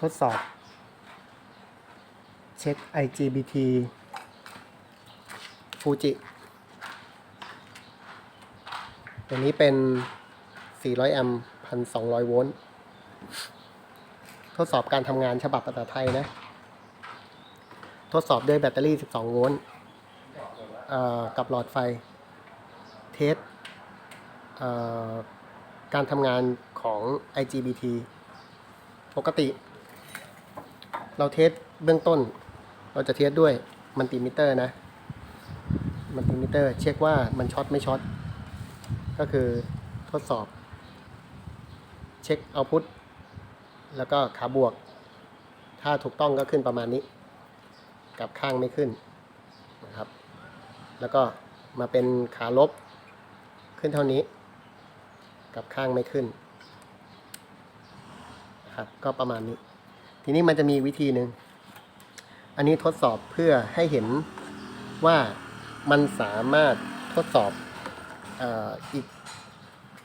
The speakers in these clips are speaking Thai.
ทดสอบ เช็ค IGBT ฟูจิ ตัวนี้เป็น 400 แอมป์1,200 โวลต์ ทดสอบการทำงานฉบับภาษาไทยนะ ทดสอบด้วยแบตเตอรี่ 12 โวลต์กับหลอดไฟ เทสการทำงานของ IGBT ปกติ เราเทสเบื้องต้น เราจะเทสด้วยมัลติมิเตอร์นะ มัลติมิเตอร์ เช็คว่ามันช็อตไม่ช็อต ก็คือทดสอบ เช็คเอาพุทแล้วก็ขาบวก ถ้าถูกต้องก็ขึ้นประมาณนี้ กับข้างไม่ขึ้นนะครับ แล้วก็มาเป็นขาลบขึ้นเท่านี้ กับข้างไม่ขึ้นครับก็ประมาณนี้ ทีนี้มันจะมีวิธีหนึ่ง อันนี้ทดสอบเพื่อให้เห็นว่ามันสามารถทดสอบอออีก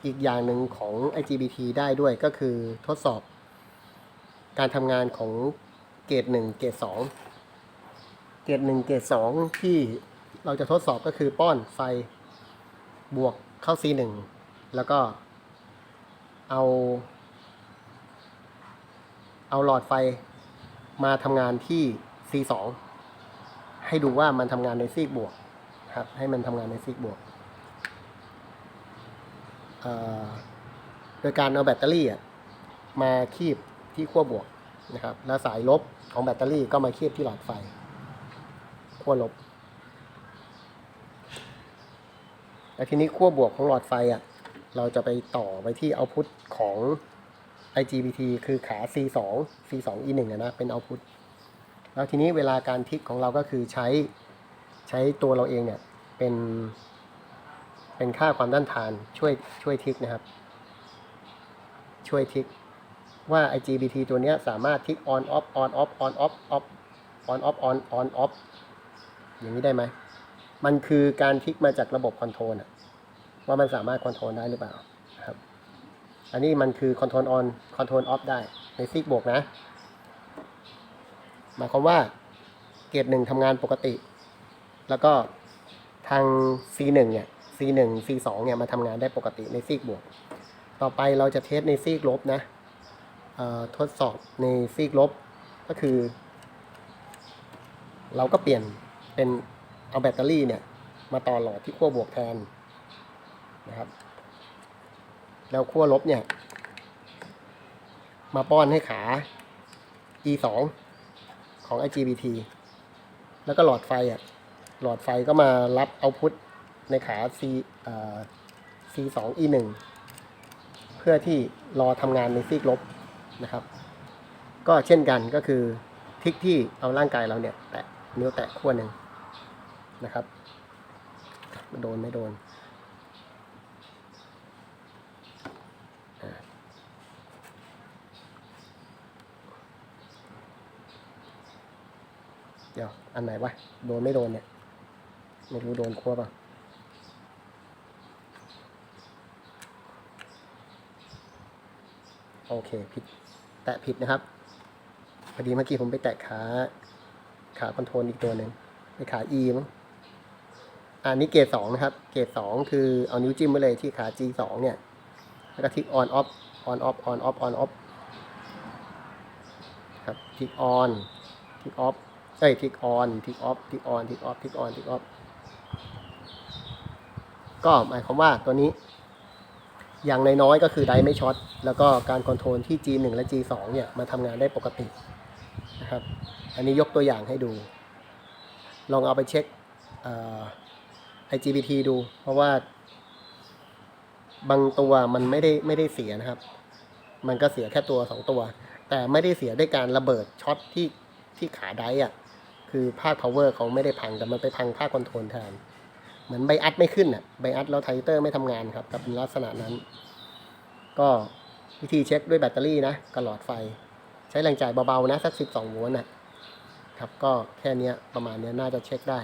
อีกอย่างหนึ่งของ IGBT ได้ด้วยก็คือทดสอบการทำงานของเกรด1เกรด2เกรด1เกรด2ที่เราจะทดสอบก็คือป้อนไฟบวกเข้า C1 แล้วก็เอา เอาหลอดไฟมาทำงานที่ C2 ให้ดูว่ามันทำงานในซีกบวกครับ ให้มันทำงานในซีกบวก โดยการเอาแบตเตอรี่มาคีบที่ขั้วบวกนะครับ แล้วสายลบของแบตเตอรี่ก็มาคีบที่หลอดไฟขั้วลบแล้วทีนี้ขั้วบวกของหลอดไฟอะ เราจะไปต่อไปที่เอาพุทของ IGBT คือขา C2 C2 E1 นะ เป็นเอาพุทแล้วทีนี้เวลาการทิกของเราก็คือใช้ใช้ตัวเราเองเนี่ย เป็นเป็นค่าความต้านทานช่วยช่วยทิกนะครับ ช่วยทิกว่า IGBT ตัวนี้สามารถทิก on off on off on off off on off on on off อย่างนี้ได้ไหม มันคือการทิกมาจากระบบคอนโทรลอะว่ามันสามารถคอนโทรลได้หรือเปล่า อันนี้มันคือคอนโทรลออนคอนโทรลออฟได้ในซีกบวกนะ หมายความว่าเกรดหนึ่งทำงานปกติ แล้วก็ทาง C1 เนี่ย C1 C2 เนี่ยมาทำงานได้ปกติในซีกบวก ต่อไปเราจะเทสในซีกลบนะทดสอบในซีกลบก็คือ เราก็เปลี่ยนเป็นเอาแบตเตอรี่เนี่ย มาต่อหลอดที่ขั้วบวกแทนนะครับ แล้วขั้วลบเนี่ย มาป้อนให้ขา e 2ของ IGBT แล้วก็หลอดไฟอะ หลอดไฟก็มารับเอาพุทในขา C เอ่อ C 2 E 1เพื่อที่รอทำงานในซีกลบนะครับ ก็เช่นกันก็คือทิกที่เอาร่างกายเราเนี่ย แตะนิ้วแตะขั้วหนึ่งนะครับ โดนไม่โดน เดี๋ยว อันไหนวะ โดนไม่โดนเนี่ย ไม่รู้โดนขั้วป่ะโอเคผิด แตะผิดนะครับ พอดีเมื่อกี้ผมไปแตะขา ขาคอนโทรลอีกตัวหนึ่งไปขา E มั้งอันนี้เกรดสองนะครับ เกรดสองคือเอานิ้วจิ้มไว้เลยที่ขา G สองเนี่ย แล้วก็ทิก on off on off on off on off ครับทิก on ทิก off เอ้ยทิก on ทิก off ทิก on ทิก off ทิก on ทิก off ก็หมายความว่าตัวนี้ อย่างนน้อยก็คือไดไม่ช็อต แล้วก็การคอนโทรลที่ G1 และ G2 เนี่ยมาทำงานได้ปกตินะครับ อันนี้ยกตัวอย่างให้ดู ลองเอาไปเช็คเอ่อ IGBT ดู เพราะว่า บางตัวมันไม่ได้ไม่ได้เสียนะครับ มันก็เสียแค่ตัวสองตัว แต่ไม่ได้เสียด้วยการระเบิดช็อตที่ที่ขาไดอะ่ะ คือภาค power เขาไม่ได้พังแต่มันไปพังภาคคอนโทรลแทน เหมือนไบอัดไม่ขึ้นอะไบอัดแล้วไทเตอร์ไม่ทำงานครับกับเป็นลักษณะนั้น ก็วิธีเช็คด้วยแบตเตอรี่นะกับหลอดไฟ ใช้แรงจ่ายเบาๆนะสัก 12โวลต์นะครับก็แค่นี้ประมาณนี้น่าจะเช็คได้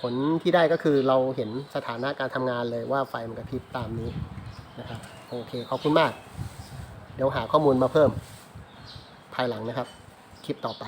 ผลที่ได้ก็คือเราเห็นสถานะการทำงานเลยว่าไฟมันกระพริบตามนี้นะครับโอเคขอบคุณมาก เดี๋ยวหาข้อมูลมาเพิ่มภายหลังนะครับ คลิปต่อไป